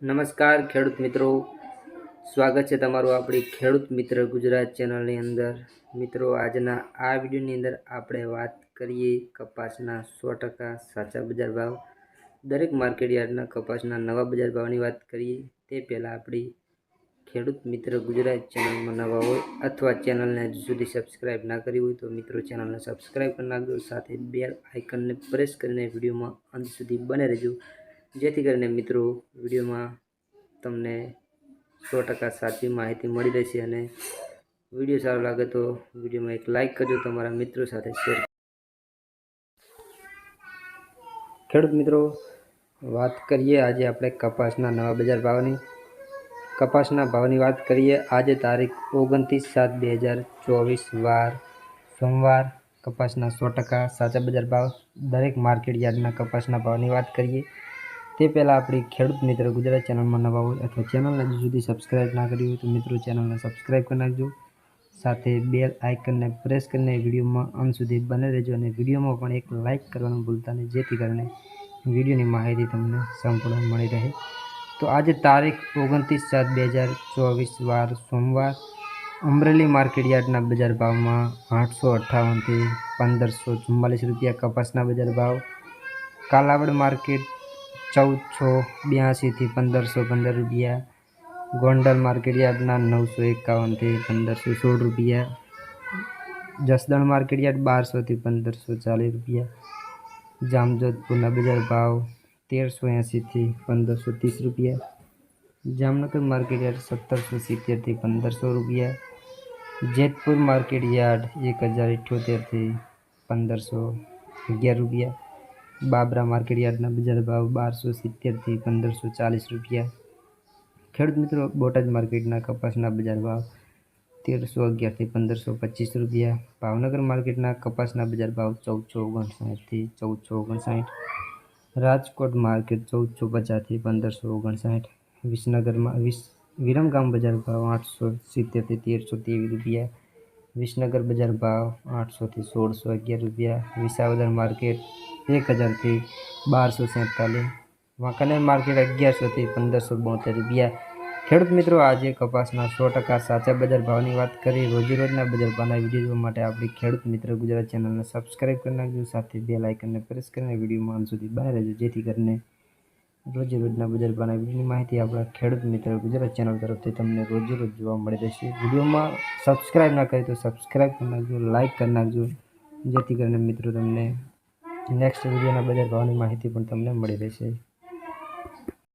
નમસ્કાર ખેડૂત મિત્રો. સ્વાગત છે તમારું આપણી ખેડૂત મિત્ર ગુજરાત ચેનલની અંદર. મિત્રો, આજના આ વિડીયોની અંદર આપણે વાત કરીએ કપાસના સો ટકા સાચા બજાર ભાવ. દરેક માર્કેટ યાર્ડના કપાસના નવા બજાર ભાવની વાત કરીએ, તે પહેલાં આપણી ખેડૂત મિત્ર ગુજરાત ચેનલમાં નવા હોય અથવા ચેનલને હજુ સુધી સબસ્ક્રાઈબ ના કરી હોય તો મિત્રો ચેનલને સબસ્ક્રાઈબ કરી નાખજો. સાથે બેલ આઇકનને પ્રેસ કરીને વિડીયોમાં અંત સુધી બને રહેજો. જેથી કરીને મિત્રો વિડીયોમાં તમને સો ટકા સાચી માહિતી મળી રહેશે અને વીડિયો સારો લાગે તો વિડીયોમાં એક લાઇક કરજો, તમારા મિત્રો સાથે શેર ખેડૂત મિત્રો, વાત કરીએ આજે આપણે કપાસના નવા બજાર ભાવની. કપાસના ભાવની વાત કરીએ, આજે તારીખ ઓગણત્રીસ સાત બે હજાર ચોવીસ, વાર સોમવાર. કપાસના સો ટકા સાચા બજાર ભાવ, દરેક માર્કેટ યાર્ડના કપાસના ભાવની વાત કરીએ. તે પહેલાં આપણી ખેડૂત મિત્ર ગુજરાત ચેનલમાં નવા હોય અથવા ચેનલને હજુ સુધી સબસ્ક્રાઈબ ના કરી હોય તો મિત્રો ચેનલને સબસ્ક્રાઈબ કરી નાખજો. સાથે બેલ આઇકનને પ્રેસ કરીને વિડીયોમાં અંત સુધી બને રહેજો અને વિડીયોમાં પણ એક લાઇક કરવાનું ભૂલતા નહીં, જેથી કરીને વિડીયોની માહિતી તમને સંપૂર્ણ મળી રહે. તો આજે તારીખ ઓગણત્રીસ સાત બે હજાર ચોવીસ, વાર સોમવાર. અમરેલી માર્કેટ યાર્ડના બજાર ભાવમાં આઠસો અઠ્ઠાવનથી પંદરસો ચુમ્માલીસ રૂપિયા કપાસના બજાર ભાવ. કાલાવડ માર્કેટ ચૌદસો બ્યાસીથી પંદરસો પંદર રૂપિયા ગોંડલ માર્કેટ યાર્ડના નવસો એકાવનથી પંદરસો સોળ રૂપિયા જસદણ માર્કેટ યાર્ડ બારસોથી પંદરસો ચાલીસ રૂપિયા જામજોધપુરના બજાર ભાવ તેરસો એંસીથી પંદરસો ત્રીસ રૂપિયા જામનગર માર્કેટ યાર્ડ સત્તરસો સિત્તેરથી પંદરસો રૂપિયા જેતપુર માર્કેટ યાર્ડ એક હજાર અઠ્યોતેરથી પંદરસો અગિયાર રૂપિયા બાબરા માર્કેટ યાર્ડના બજાર ભાવ બારસો સિત્તેરથી પંદરસો ચાલીસ રૂપિયા. ખેડૂત મિત્રો, બોટાદ માર્કેટના કપાસના બજાર ભાવ તેરસો અગિયારથી પંદરસો પચીસ રૂપિયા. ભાવનગર માર્કેટના કપાસના બજાર ભાવ ચૌદસો ઓગણસાઠથી ચૌદસો ઓગણસાઠ. રાજકોટ માર્કેટ ચૌદસો પચાસથી પંદરસો ઓગણસાઠ. વિસનગરમાં વિસ, વિરમગામ બજાર ભાવ આઠસો સિત્તેરથી તેરસો ત્રેવીસ રૂપિયા. વિસનગર બજાર ભાવ આઠસોથી સોળસો અગિયાર રૂપિયા. વિસાવદર માર્કેટ એક હજારથી બારસો સેંતાલીસ. વાંકાનેર માર્કેટ અગિયારસોથી પંદરસો બોતેર રૂપિયા. ખેડૂત મિત્રો, આજે કપાસના સો ટકા સાચા બજાર ભાવની વાત કરી. રોજીરોજના બજાર ભાવના વીડિયો જોવા માટે આપણી ખેડૂત મિત્ર ગુજરાત ચેનલને સબસ્ક્રાઈબ કરી નાખજો. સાથે બે લાઇકનને પ્રેસ કરીને વિડીયોમાં અંત સુધી બહાર રહેજો. જેથી કરીને રોજે રોજના બજાર ભાવના વિડીયોની માહિતી આપણા ખેડૂત મિત્ર ગુજરાત ચેનલ તરફથી તમને રોજે રોજ જોવા મળી રહેશે. વિડીયોમાં સબસ્ક્રાઈબ ના કરી તો સબસ્ક્રાઈબ કરી નાખજો, લાઇક કરી નાખજો. જેથી કરીને મિત્રો તમને નેક્સ્ટ વિડીયોના બજાર ભાવની માહિતી પણ તમને મળી રહેશે.